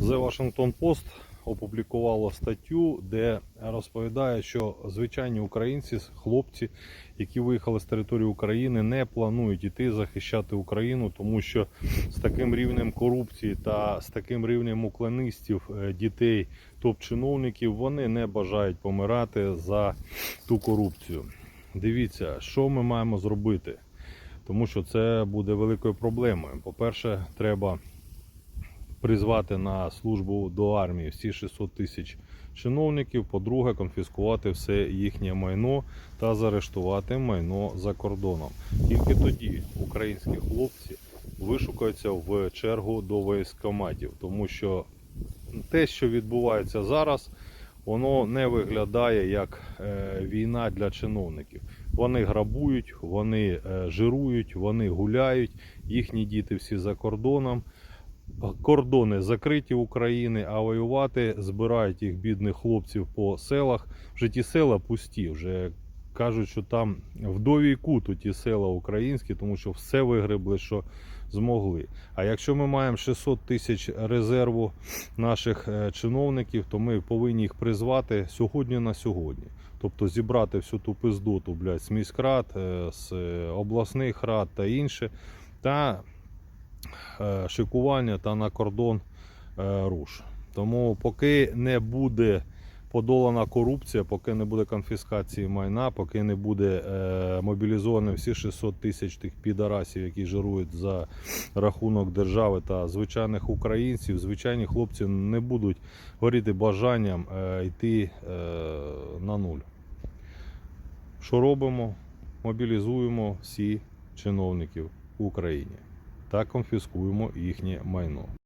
The Washington Post опублікувало статтю, де розповідає, що звичайні українці, хлопці, які виїхали з території України, не планують іти захищати Україну, тому що з таким рівнем корупції та з таким рівнем уклонистів е, дітей, топ-чиновників, вони не бажають помирати за ту корупцію. Дивіться, що ми маємо зробити, тому що це буде великою проблемою. По-перше, треба призвати на службу до армії всі 600 тисяч чиновників. По-друге, конфіскувати все їхнє майно та заарештувати майно за кордоном. Тільки тоді українські хлопці вишукаються в чергу до військкоматів, тому що те, що відбувається зараз, воно не виглядає як е, війна для чиновників. Вони грабують, вони е, жирують, вони гуляють, їхні діти всі за кордоном. Кордони закриті України, а воювати збирають їх бідних хлопців по селах. Вже ті села пусті. Вже кажуть, що там вдовій куту ті села українські, тому що все вигребли, що змогли. А якщо ми маємо 600 тисяч резерву наших е, чиновників, то ми повинні їх призвати сьогодні на сьогодні. Тобто зібрати всю ту пиздоту блядь, з міськрад, е, з е, обласних рад та інше, та е, шикування та на кордон е, руш. Тому поки не буде подолана корупція, поки не буде конфіскації майна, поки не буде е, мобілізовані всі 600 тисяч тих підарасів, які жирують за рахунок держави та звичайних українців, звичайні хлопці не будуть горіти бажанням е, йти е, на нуль. Що робимо? Мобілізуємо всі чиновників в Україні та конфіскуємо їхнє майно.